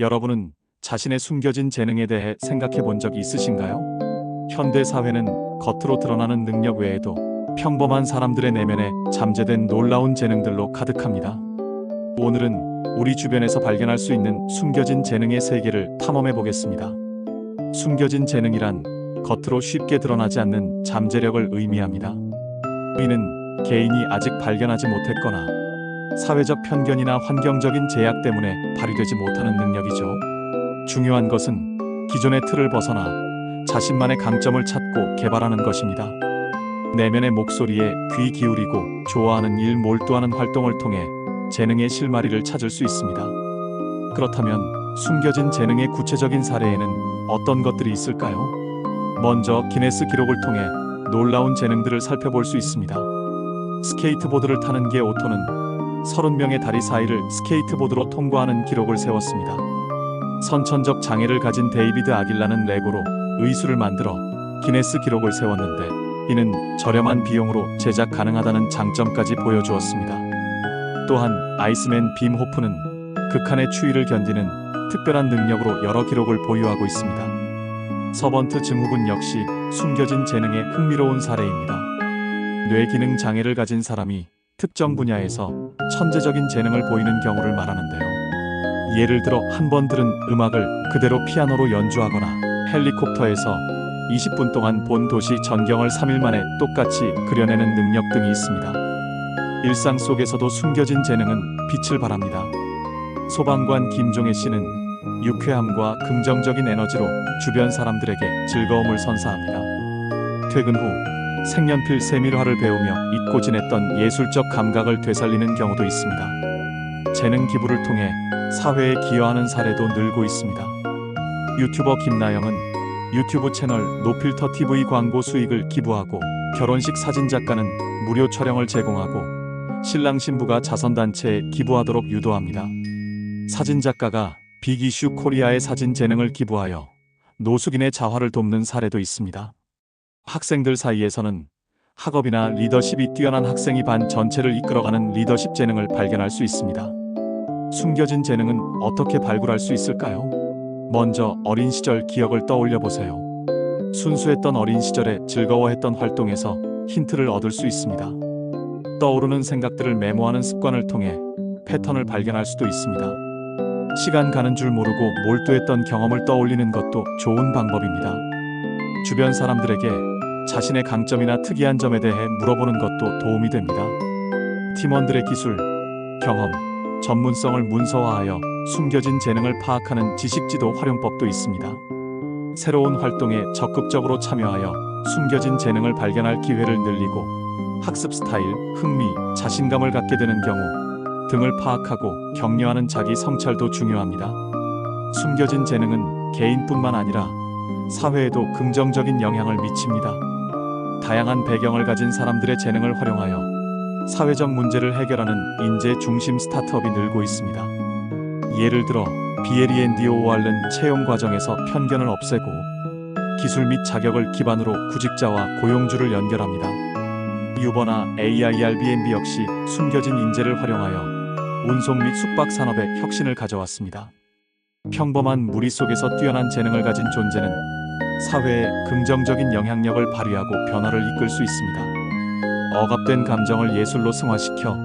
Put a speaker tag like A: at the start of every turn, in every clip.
A: 여러분은 자신의 숨겨진 재능에 대해 생각해 본 적이 있으신가요? 현대 사회는 겉으로 드러나는 능력 외에도 평범한 사람들의 내면에 잠재된 놀라운 재능들로 가득합니다. 오늘은 우리 주변에서 발견할 수 있는 숨겨진 재능의 세계를 탐험해 보겠습니다. 숨겨진 재능이란 겉으로 쉽게 드러나지 않는 잠재력을 의미합니다. 우리는 개인이 아직 발견하지 못했거나 사회적 편견이나 환경적인 제약 때문에 발휘되지 못하는 능력이죠. 중요한 것은 기존의 틀을 벗어나 자신만의 강점을 찾고 개발하는 것입니다. 내면의 목소리에 귀 기울이고 좋아하는 일 몰두하는 활동을 통해 재능의 실마리를 찾을 수 있습니다. 그렇다면 숨겨진 재능의 구체적인 사례에는 어떤 것들이 있을까요? 먼저 기네스 기록을 통해 놀라운 재능들을 살펴볼 수 있습니다. 스케이트보드를 타는 게 오토는 30명의 다리 사이를 스케이트보드로 통과하는 기록을 세웠습니다. 선천적 장애를 가진 데이비드 아길라는 레고로 의수를 만들어 기네스 기록을 세웠는데 이는 저렴한 비용으로 제작 가능하다는 장점까지 보여주었습니다. 또한 아이스맨 빔 호프는 극한의 추위를 견디는 특별한 능력으로 여러 기록을 보유하고 있습니다. 서번트 증후군 역시 숨겨진 재능의 흥미로운 사례입니다. 뇌 기능 장애를 가진 사람이 특정 분야에서 천재적인 재능을 보이는 경우를 말하는데요. 예를 들어 한 번 들은 음악을 그대로 피아노로 연주하거나 헬리콥터에서 20분 동안 본 도시 전경을 3일 만에 똑같이 그려내는 능력 등이 있습니다. 일상 속에서도 숨겨진 재능은 빛을 발합니다. 소방관 김종혜 씨는 유쾌함과 긍정적인 에너지로 주변 사람들에게 즐거움을 선사합니다. 퇴근 후 색연필 세밀화를 배우며 잊고 지냈던 예술적 감각을 되살리는 경우도 있습니다. 재능 기부를 통해 사회에 기여하는 사례도 늘고 있습니다. 유튜버 김나영은 유튜브 채널 노필터 TV 광고 수익을 기부하고 결혼식 사진 작가는 무료 촬영을 제공하고 신랑 신부가 자선단체에 기부하도록 유도합니다. 사진 작가가 빅이슈 코리아의 사진 재능을 기부하여 노숙인의 자활을 돕는 사례도 있습니다. 학생들 사이에서는 학업이나 리더십이 뛰어난 학생이 반 전체를 이끌어가는 리더십 재능을 발견할 수 있습니다. 숨겨진 재능은 어떻게 발굴할 수 있을까요? 먼저 어린 시절 기억을 떠올려 보세요. 순수했던 어린 시절에 즐거워했던 활동에서 힌트를 얻을 수 있습니다. 떠오르는 생각들을 메모하는 습관을 통해 패턴을 발견할 수도 있습니다. 시간 가는 줄 모르고 몰두했던 경험을 떠올리는 것도 좋은 방법입니다. 주변 사람들에게 자신의 강점이나 특이한 점에 대해 물어보는 것도 도움이 됩니다. 팀원들의 기술, 경험, 전문성을 문서화하여 숨겨진 재능을 파악하는 지식지도 활용법도 있습니다. 새로운 활동에 적극적으로 참여하여 숨겨진 재능을 발견할 기회를 늘리고 학습 스타일, 흥미, 자신감을 갖게 되는 경우 등을 파악하고 격려하는 자기 성찰도 중요합니다. 숨겨진 재능은 개인뿐만 아니라 사회에도 긍정적인 영향을 미칩니다. 다양한 배경을 가진 사람들의 재능을 활용하여 사회적 문제를 해결하는 인재 중심 스타트업이 늘고 있습니다. 예를 들어 비에리엔디오 알른 채용 과정에서 편견을 없애고 기술 및 자격을 기반으로 구직자와 고용주를 연결합니다. 유버나 AIRBNB 역시 숨겨진 인재를 활용하여 운송 및 숙박 산업에 혁신을 가져왔습니다. 평범한 무리 속에서 뛰어난 재능을 가진 존재는 사회에 긍정적인 영향력을 발휘하고 변화를 이끌 수 있습니다. 억압된 감정을 예술로 승화시켜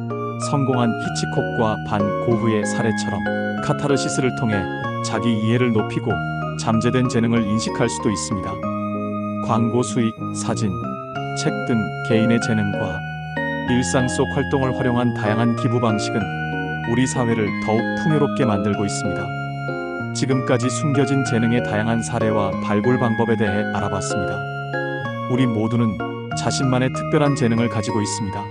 A: 성공한 히치콕과 반 고흐의 사례처럼 카타르시스를 통해 자기 이해를 높이고 잠재된 재능을 인식할 수도 있습니다. 광고 수익, 사진, 책 등 개인의 재능과 일상 속 활동을 활용한 다양한 기부 방식은 우리 사회를 더욱 풍요롭게 만들고 있습니다. 지금까지 숨겨진 재능의 다양한 사례와 발굴 방법에 대해 알아봤습니다. 우리 모두는 자신만의 특별한 재능을 가지고 있습니다.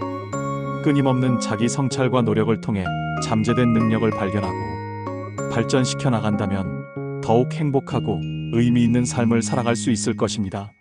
A: 끊임없는 자기 성찰과 노력을 통해 잠재된 능력을 발견하고 발전시켜 나간다면 더욱 행복하고 의미 있는 삶을 살아갈 수 있을 것입니다.